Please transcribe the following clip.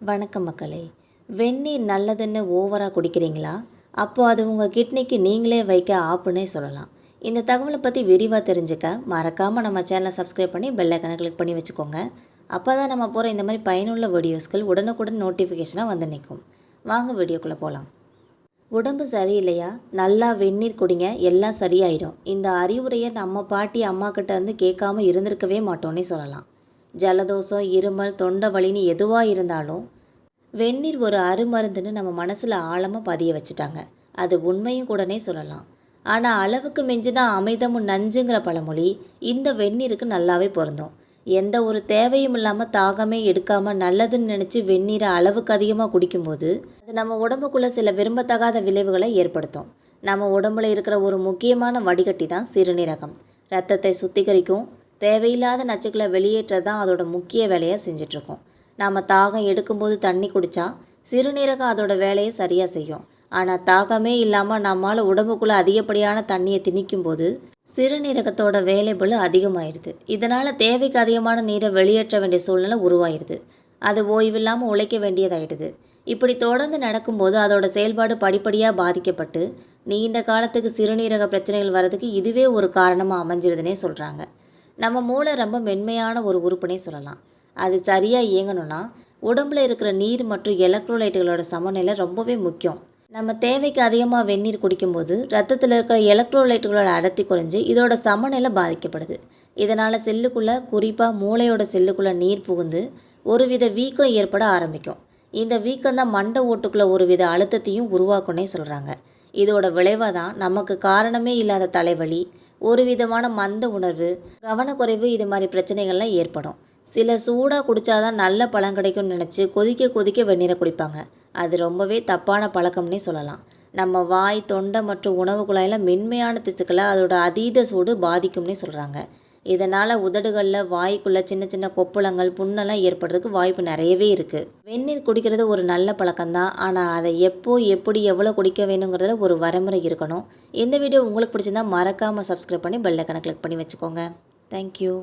வணக்கம் மக்களே. வெந்நீர் நல்லதுன்னு ஓவராக குடிக்கிறீங்களா? அப்போது அது உங்கள் கிட்னிக்கு நீங்களே வைக்க ஆப்புன்னே சொல்லலாம். இந்த தகவலை பற்றி விரிவாக தெரிஞ்சுக்க மறக்காமல் நம்ம சேனலை சப்ஸ்கிரைப் பண்ணி பெல்லைக்கனை கிளிக் பண்ணி வச்சுக்கோங்க. அப்போ தான் நம்ம போகிற இந்த மாதிரி பயனுள்ள வீடியோஸ்கள் உடனுக்குடன் நோட்டிஃபிகேஷனாக வந்து நிற்கும். வாங்க வீடியோக்குள்ளே போகலாம் உடம்பு சரியில்லையா? நல்லா வெந்நீர் குடிங்க எல்லாம் சரியாயிடும் இந்த அறிவுரையை நம்ம பாட்டி அம்மா கிட்ட இருந்து கேட்காம இருந்திருக்கவே மாட்டோன்னே சொல்லலாம். ஜலதோஷம் இருமல் தொண்டை வலின்னு எதுவாக இருந்தாலும் வெந்நீர் ஒரு அருமருந்துன்னு நம்ம மனசில் ஆழமாக பதிய வச்சுட்டாங்க. அது உண்மையும் கூடனே சொல்லலாம். ஆனால் அளவுக்கு மிஞ்சினா அமிர்தமும் நஞ்சுங்கிற பழமொழி இந்த வெந்நீருக்கு நல்லாவே பொருந்தும். எந்த ஒரு தேவையும் இல்லாமல் தாகமே எடுக்காமல் நல்லதுன்னு நினச்சி வெந்நீரை அளவுக்கு அதிகமாக குடிக்கும்போது அது நம்ம உடம்புக்குள்ளே சில விரும்பத்தகாத விளைவுகளை ஏற்படுத்தும். நம்ம உடம்புல இருக்கிற ஒரு முக்கியமான வடிகட்டி தான் சிறுநீரகம். ரத்தத்தை சுத்திகரிக்கும் தேவையில்லாத நச்சுக்களை வெளியேற்ற தான் அதோட முக்கிய வேலையை செஞ்சிட்ருக்கோம். நாம் தாகம் எடுக்கும்போது தண்ணி குடித்தா சிறுநீரகம் அதோட வேலையை சரியாக செய்யும். ஆனால் தாகமே இல்லாமல் நம்மால் உடம்புக்குள்ளே அதிகப்படியான தண்ணியை திணிக்கும்போது சிறுநீரகத்தோட வேலைபளு அதிகமாயிடுது இதனால் தேவைக்கு அதிகமான நீரை வெளியேற்ற வேண்டிய சூழ்நிலை உருவாயிருது. அது ஓய்வில்லாமல் உழைக்க வேண்டியதாயிடுது. இப்படி தொடர்ந்து நடக்கும்போது அதோட செயல்பாடு படிப்படியாக பாதிக்கப்பட்டு நீண்ட காலத்துக்கு சிறுநீரக பிரச்சனைகள் வர்றதுக்கு இதுவே ஒரு காரணமாக அமைஞ்சிருதுன்னே சொல்கிறாங்க நம்ம மூளை ரொம்ப மென்மையான ஒரு உறுப்புனே சொல்லலாம். அது சரியாக இயங்கணும்னா உடம்புல இருக்கிற நீர் மற்றும் எலக்ட்ரோலைட்டுகளோட சமநிலை ரொம்பவே முக்கியம். நம்ம தேவைக்கு அதிகமாக வெந்நீர் குடிக்கும்போது ரத்தத்தில் இருக்கிற எலக்ட்ரோலைட்டுகளோட அடர்த்தி குறைஞ்சி இதோட சமநிலை பாதிக்கப்படுது. இதனால் செல்லுக்குள்ளே குறிப்பாக மூளையோட செல்லுக்குள்ளே நீர் புகுந்து ஒருவித வீக்கம் ஏற்பட ஆரம்பிக்கும். இந்த வீக்கம் தான் மண்டை ஓட்டுக்குள்ளே ஒருவித அழுத்தத்தையும் உருவாக்குன்னே சொல்கிறாங்க இதோட விளைவாக தான் நமக்கு காரணமே இல்லாத தலைவலி ஒரு விதமான மந்த உணர்வு கவனக்குறைவு இது மாதிரி பிரச்சனைகள்லாம் ஏற்படும். சில சூடாக குடித்தாதான் நல்ல பழம் கிடைக்கும்னு நினச்சி கொதிக்க கொதிக்க வெந்நீரை குடிப்பாங்க. அது ரொம்பவே தப்பான பழக்கம்னே சொல்லலாம். நம்ம வாய் தொண்டை மற்றும் உணவு குழாயில் மென்மையான திசுக்களை அதோட அதீத சூடு பாதிக்கும்னே சொல்கிறாங்க இதனால் உதடுகளில் வாய்க்குள்ளே சின்ன சின்ன கொப்புளங்கள் புண்ணெல்லாம் ஏற்படுறதுக்கு வாய்ப்பு நிறையவே இருக்குது வெந்நீர் குடிக்கிறது ஒரு நல்ல பழக்கம்தான் ஆனால் அதை எப்போ எப்படி எவ்வளோ குடிக்க வேணுங்கிறதுல ஒரு வரைமுறை இருக்கணும். இந்த வீடியோ உங்களுக்கு பிடிச்சிருந்தா மறக்காமல் சப்ஸ்கிரைப் பண்ணி பெல் கிளிக் பண்ணி வச்சுக்கோங்க. தேங்க்யூ